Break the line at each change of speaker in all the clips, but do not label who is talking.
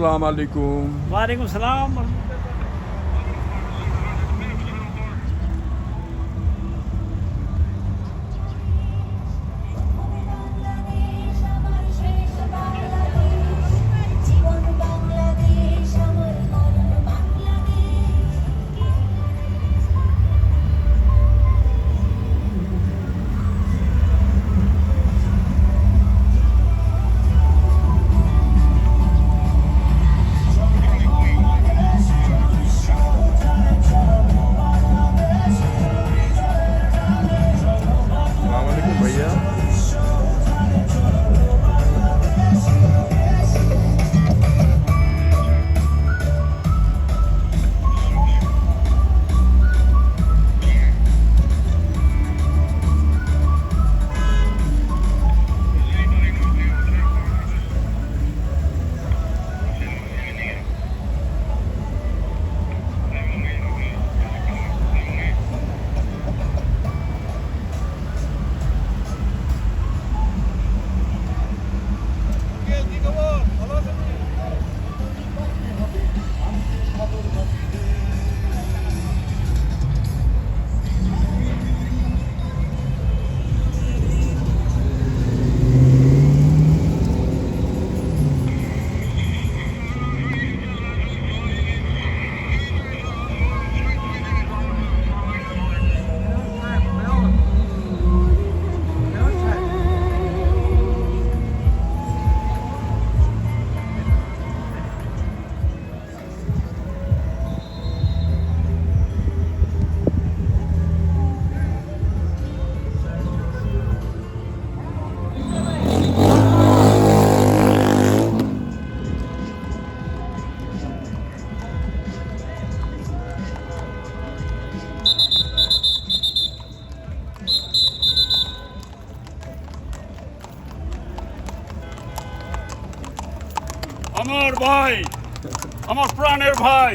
আসসালামু আলাইকুম
ওয়ালাইকুম সালাম
আমার
ভাই আমার প্রাণের ভাই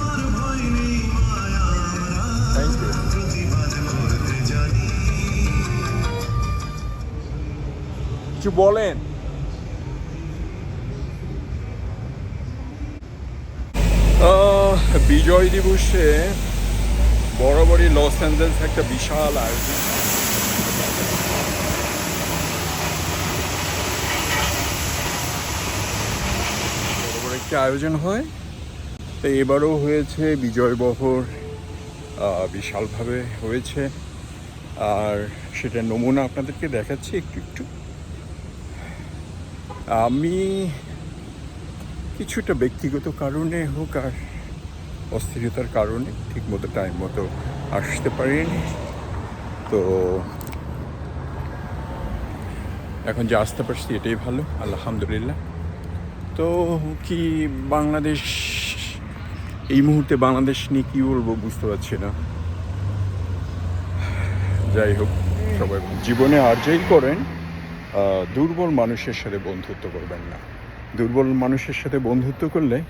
কিছু বলেন। বিজয় দিবসে বরাবরই লস অ্যাঞ্জেলস একটা বিশাল আয়োজন। আয়োজন হয়। তো এবারও হয়েছে বিজয় বহর বিশালভাবে হয়েছে। আর সেটা নমুনা আপনাদেরকে দেখাচ্ছি একটু একটু। আমি কিছুটা ব্যক্তিগত কারণে হোক আর অস্থিরতার কারণে ঠিক মতো টাইম মতো আসতে পারিনি। তো এখন যে আসতে পারছি এটাই ভালো, আলহামদুলিল্লাহ। তো কি বাংলাদেশ, এই মুহূর্তে বাংলাদেশ নিয়ে কী বলব বুঝতে পারছি না। যাই হোক, সবাই জীবনে আর যাই করেন দুর্বল মানুষের সাথে বন্ধুত্ব করবেন না। দুর্বল মানুষের সাথে বন্ধুত্ব করলে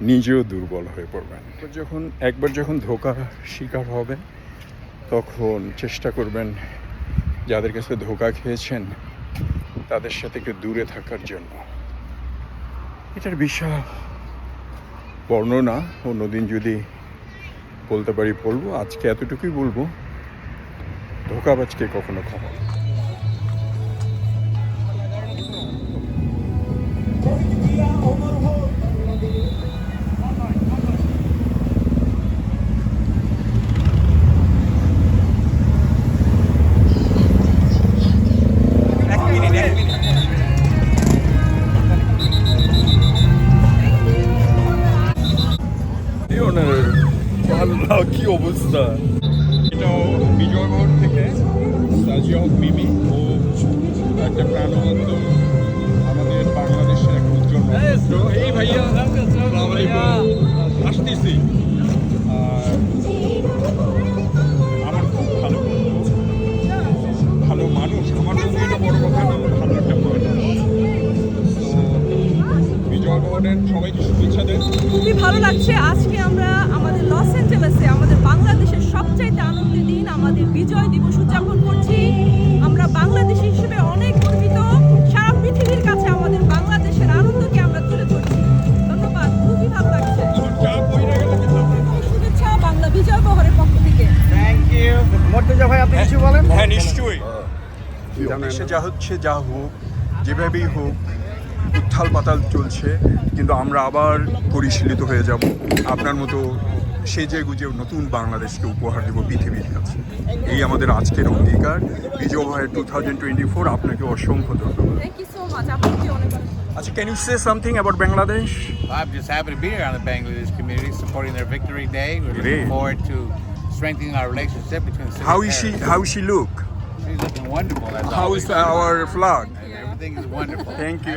নিজেও দুর্বল হয়ে পড়বেন। যখন একবার যখন ধোকা শিকার হবেন, তখন চেষ্টা করবেন যাদের কাছে ধোকা খেয়েছেন, তাদের সাথে একটু দূরে থাকার জন্য। এটার বিশাল বর্ণনা অন্যদিন যদি বলতে পারি, বলব, আজকে এতটুকুই বলব, ধোকাবাজকে কখনো ক্ষমা কি
অবস্থা
এটাও বিজয়গড় থেকে সাজিয়া মিমি ও একটা প্রাণবন্ত ভাইয়া, আমার খুব ভালো ভালো মানুষ। আমার বন্ধু এটা সবাইকে
খুবই ভালো লাগছে। আজকে আমরা আমাদের লস অ্যাঞ্জেলেসে আমাদের বাংলাদেশের সবচাইতে আনন্দের দিন, আমাদের বিজয় দিবস উদযাপন
দেশে যা হচ্ছে যা হোক যেভাবেই হোক উত্থাল পাতাল চলছে কিন্তু আমরা আবার পরিশীলিত হয়ে যাব। আপনার মতো সেজে গুজে নতুন বাংলাদেশকে উপহার দেব পৃথিবীর কাছে। এই আমাদের আজকের অঙ্গীকার। বিজয় ভাইয়ের টু থাউজেন্ড টোয়েন্টি ফোর আপনাকে অসংখ্য ধন্যবাদ।
থ্যাংক ইউ সো মাচ আপনাকে অনেক অনেক
আচ্ছা can you say something about Bangladesh
I'm just happy to be here on the Bangladesh community, supporting their victory day. We're
Great.
looking forward to strengthening our relationship between the city
how
and
is she she look?
Looking wonderful. As
how
always.
Is our flag
Everything is wonderful.
Thank you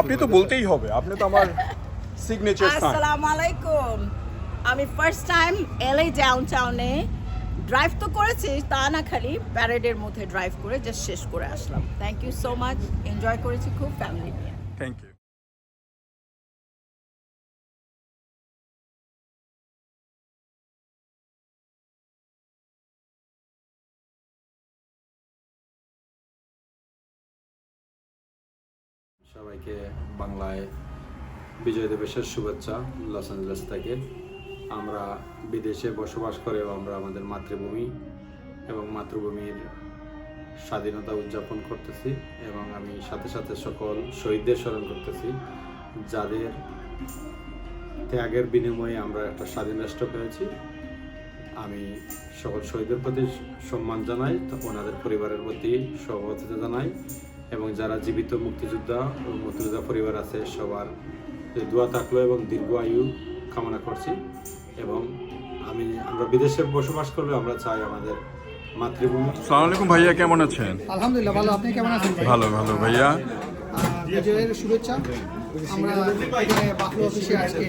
আপনি তো বলতেই হবে আপনি তো আমার signature
আসসালামু আলাইকুম আমি ফার্স্ট টাইম এলএ ডাউনটাউনে ড্রাইভ তো করেছি তা না খালি প্যারেডের মধ্যে ড্রাইভ করে জাস্ট শেষ করে আসলাম। Thank you so much enjoy করেছি খুব ফ্যামিলি নিয়ে।
থ্যাংক ইউ
সবাইকে বাংলায় বিজয় দিবসের শুভেচ্ছা লস অ্যাঞ্জেলেস থেকে। আমরা বিদেশে বসবাস করেও আমরা আমাদের মাতৃভূমি এবং মাতৃভূমির স্বাধীনতা উদযাপন করতেছি এবং আমি সাথে সাথে সকল শহীদদের স্মরণ করতেছি, যাদের ত্যাগের বিনিময়ে আমরা একটা স্বাধীন রাষ্ট্র পেয়েছি। আমি সকল শহীদের প্রতি সম্মান জানাই, ওনাদের পরিবারের প্রতি সহমর্মিতা জানাই। এবং যারা জীবিত মুক্তিযোদ্ধা ও মুক্তিযোদ্ধা পরিবার আছে সবার দোয়া থাকল এবং দীর্ঘ আয়ু কামনা করছি। এবং আমি আমরা বিদেশে বসবাস করলে আমরা চাই আমাদের মাতৃভূমি।
সালাম আলাইকুম ভাইয়া কেমন আছেন?
আলহামদুলিল্লাহ ভালো। আপনি কেমন আছেন
ভালো ভালো ভাইয়া।
বিজয়ের শুভেচ্ছা। আমরা এখানে অফিসে আজকে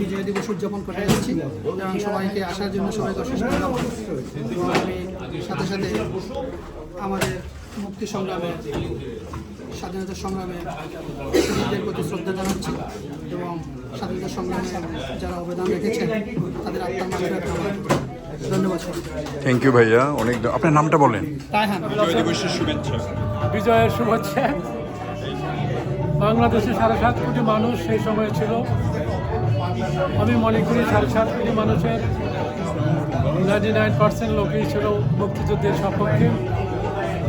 বিজয় দিবস উদযাপন করতে যাচ্ছি এবং সবাইকে আসার জন্য সবাইকে অশেষ ধন্যবাদ। আমি সাথে সাথে আমাদের মুক্তি সংগ্রামে স্বাধীনতা সংগ্রামে শহীদদের প্রতি শ্রদ্ধা জানাচ্ছি এবং স্বাধীনতা সংগ্রামে যারা অবদান রেখেছেন তাদের আত্মার মাঝে ধন্যবাদ
থ্যাংক ইউ ভাইয়া অনেক আপনার নামটা বলেন। শুভেচ্ছা।
বিজয়ের শুভেচ্ছা। বাংলাদেশে সাড়ে সাত কোটি মানুষ সেই সময় ছিল। আমি মনে করি সাড়ে সাত কোটি মানুষের নাইনটি নাইন পার্সেন্ট লোকই ছিল মুক্তিযুদ্ধের সপক্ষে।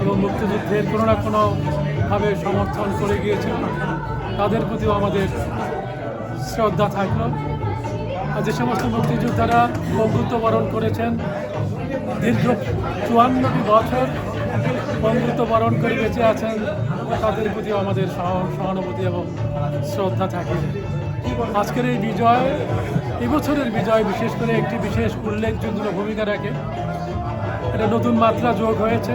এবং মুক্তিযুদ্ধের কোনো না কোনোভাবে সমর্থন করে গিয়েছিল। তাদের প্রতিও আমাদের শ্রদ্ধা থাকল। আর যে সমস্ত মুক্তিযোদ্ধারা বন্ধুত্ব বরণ করেছেন, দীর্ঘ চুয়ান্নটি বছর বন্ধুত্ব বরণ করে বেঁচে আছেন, তাদের প্রতি আমাদের সহ- সহানুভূতি এবং শ্রদ্ধা থাকে। আজকের এই বিজয় এবছরের বিজয় বিশেষ করে একটি বিশেষ উল্লেখযোগ্য ভূমিকা রাখে। এটা নতুন মাত্রা যোগ হয়েছে।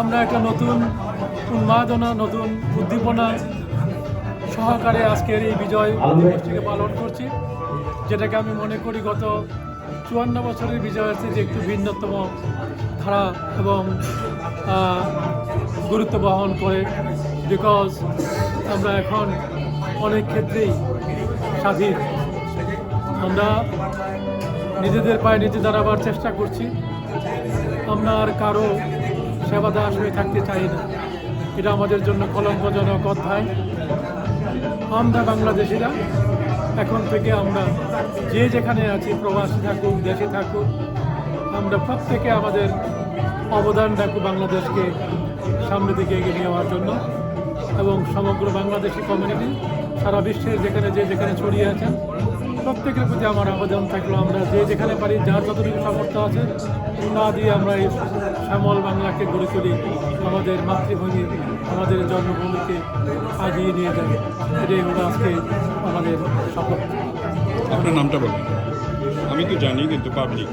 আমরা একটা নতুন উন্মাদনা, নতুন উদ্দীপনা সহকারে আজকের এই বিজয় দিবসটিকে পালন করছি, যেটাকে আমি মনে করি গত চুয়ান্ন বছরের বিজয় আছে যে একটু ভিন্নতম ধারা এবং গুরুত্ব বহন করে। বিকজ আমরা এখন অনেক ক্ষেত্রেই স্বাধীন। আমরা নিজেদের পায়ে নিজে দাঁড়াবার চেষ্টা করছি। আমরা আর কারও সেবা দাস হয়ে থাকতে চাই না। এটা আমাদের জন্য কলঙ্কজনক অধ্যায়। আমরা বাংলাদেশিরা, এখন থেকে আমরা যে যেখানে আছি, প্রবাসী থাকুক, দেশে থাকুক, আমরা প্রত্যেকে আমাদের অবদান রাখব বাংলাদেশকে সামনে দিকে এগিয়ে নিয়ে যাওয়ার জন্য এবং সমগ্র বাংলাদেশি কমিউনিটি সারা বিশ্বের যেখানে যে যেখানে ছড়িয়ে আছেন প্রত্যেকের প্রতি আমার আবেদন থাকল, আমরা যে যেখানে পারি, যার যতটুকু সামর্থ্য আছে তা দিয়ে আমরা এই শ্যামল বাংলাকে গড়ে তুলি, আমাদের মাতৃভূমি, আমাদের জন্মভূমিকে আগিয়ে নিয়ে যাবে। এটাই হলো আজকে আমাদের শপথ।
আপনার নামটা বলুন। আমি তো জানি কিন্তু পাবলিক